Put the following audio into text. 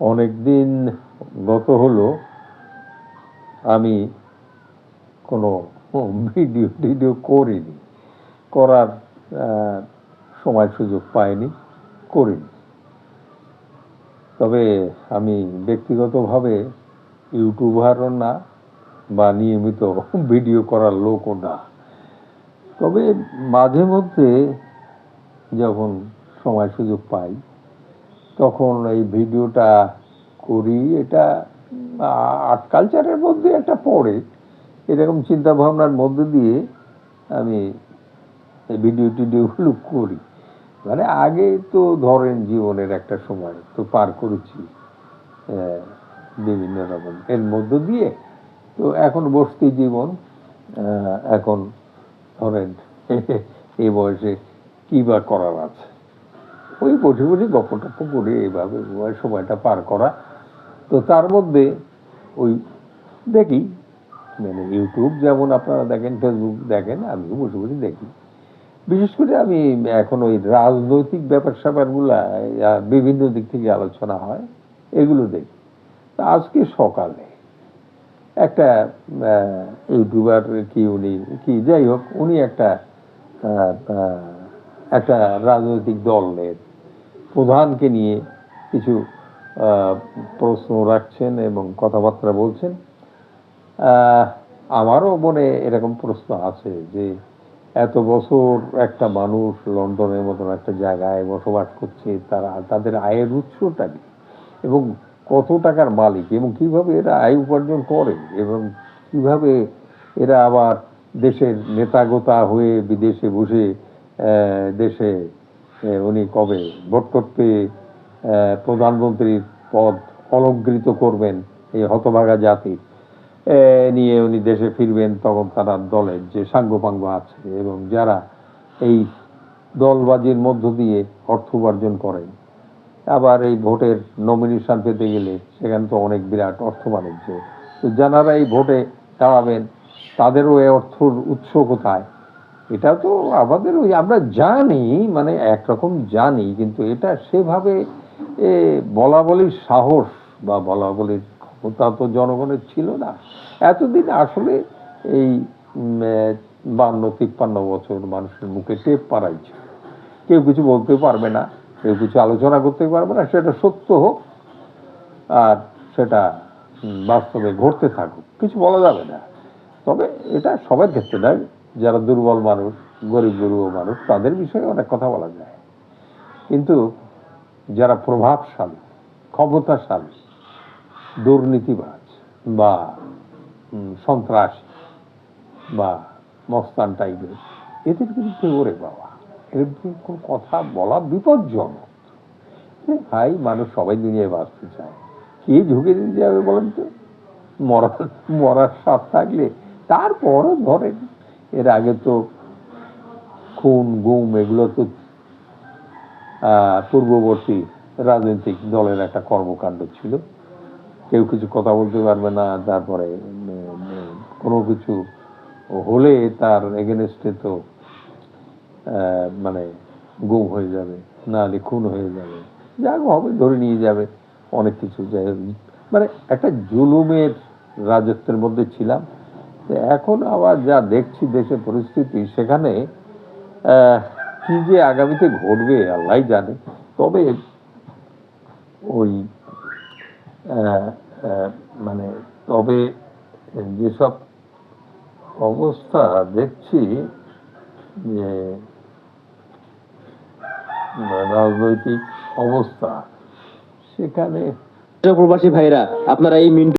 অনেক দিন গত হলো, আমি কোনো ভিডিও টিডিও করিনি। করার সময় সুযোগ পাইনি, করিনি। তবে আমি ব্যক্তিগতভাবে ইউটিউবারও না, বা নিয়মিত ভিডিও করার লোকও না। তবে মাঝে মধ্যে যখন সময় সুযোগ পাই তখন এই ভিডিওটা করি, এটা আর্ট কালচারের মধ্যে একটা পড়ে। এরকম চিন্তা ভাবনার মধ্যে দিয়ে আমি এই ভিডিও টিডিওগুলো করি। মানে আগে তো ধরেন জীবনের একটা সময় তো পার করেছি বিভিন্ন রকম। এর মধ্য দিয়ে তো এখন বসতি জীবন এখন ধরেন এই বয়সে কি বা করার আছে? ওই বসে বসে গপ্প টপ্প করে এইভাবে ওই সময়টা পার করা। তো তার মধ্যে ওই দেখি মানে ইউটিউব যেমন আপনারা দেখেন, ফেসবুক দেখেন, আমিও বসে বসে দেখি। বিশেষ করে আমি এখন ওই রাজনৈতিক ব্যাপার স্যাপারগুলা বিভিন্ন দিক থেকে আলোচনা হয়, এগুলো দেখি। আজকে সকালে একটা ইউটিউবার কি উনি, কি যাই হোক, উনি একটা একটা রাজনৈতিক দলের প্রধানকে নিয়ে কিছু প্রশ্ন রাখছেন এবং কথাবার্তা বলছেন। আমারও মনে এরকম প্রশ্ন আছে যে, এত বছর একটা মানুষ লন্ডনের মতন একটা জায়গায় বসবাস করছে, তারা, তাদের আয়ের উৎসটা কি? এবং কত টাকার মালিক, এবং কীভাবে এরা আয় উপার্জন করে এবং কীভাবে এরা আবার দেশের নেতাগোতা হয়ে বিদেশে বসে দেশে উনি কবে ভোট করতে প্রধানমন্ত্রীর পদ অলঙ্কৃত করবেন এই হতভাগা জাতির নিয়ে উনি দেশে ফিরবেন তখন তারা দলের যে সাঙ্গপাঙ্গ আছে এবং যারা এই দলবাজির মধ্য দিয়ে অর্থ উপার্জন করেন। আবার এই ভোটের নমিনেশন পেতে গেলে সেখানে তো অনেক বিরাট অর্থ বাণিজ্য। তো যারা এই ভোটে দাঁড়াবেন, তাদেরও এই অর্থর উৎস কোথায়? এটা তো আমাদের ওই, আমরা জানি মানে একরকম জানি, কিন্তু এটা সেভাবে বলা বলির সাহস বা বলা বলির ক্ষমতা তো জনগণের ছিল না। এতদিন আসলে এই বান্ন, তিপ্পান্ন বছর মানুষের মুখে টেপ ছিল। কেউ কিছু বলতে পারবে না, কেউ কিছু আলোচনা করতে পারবে না, সেটা সত্য হোক, আর সেটা বাস্তবে ঘটতে থাকুক, কিছু বলা যাবে না। তবে এটা সবার ক্ষেত্রে নয়। যারা দুর্বল মানুষ, গরিব গরিব মানুষ, তাদের বিষয়ে অনেক কথা বলা যায়। কিন্তু যারা প্রভাবশালী, ক্ষমতাশালী, দুর্নীতিবাজ বা সন্ত্রাসী বা, মস্তান টাইপের, এদের বিরুদ্ধে ওরে বাবা এর কোনো কথা বলা বিপজ্জনক। ভাই, মানুষ সবাই দুনিয়ায় বাঁচতে চায়। কে ঝুঁকে দিতে যাবে বলেন তো? মরার মরার সাপ থাকলে তারপরও ধরেন এর আগে তো খুন, গুম, এগুলো তো পূর্ববর্তী রাজনৈতিক দলের একটা কর্মকাণ্ড ছিল। কেউ কিছু কথা বলতে পারবে না, তারপরে কোনো কিছু হলে তার এগেনস্টে তো মানে গুম হয়ে যাবে, না হলে খুন হয়ে যাবে। যা হবে, ধরে নিয়ে যাবে, অনেক কিছু। মানে একটা জুলুমের রাজত্বের মধ্যে ছিলাম। এখন আবার যা দেখছি দেশের পরিস্থিতি, সেখানে কি যে আগামীতে ঘটবে আল্লাহ জানে। তবে ওই মানে তবে যেসব অবস্থা দেখছি যে, রাজনৈতিক অবস্থা, সেখানে প্রবাসী ভাইরা, আপনারা এই মিন্টু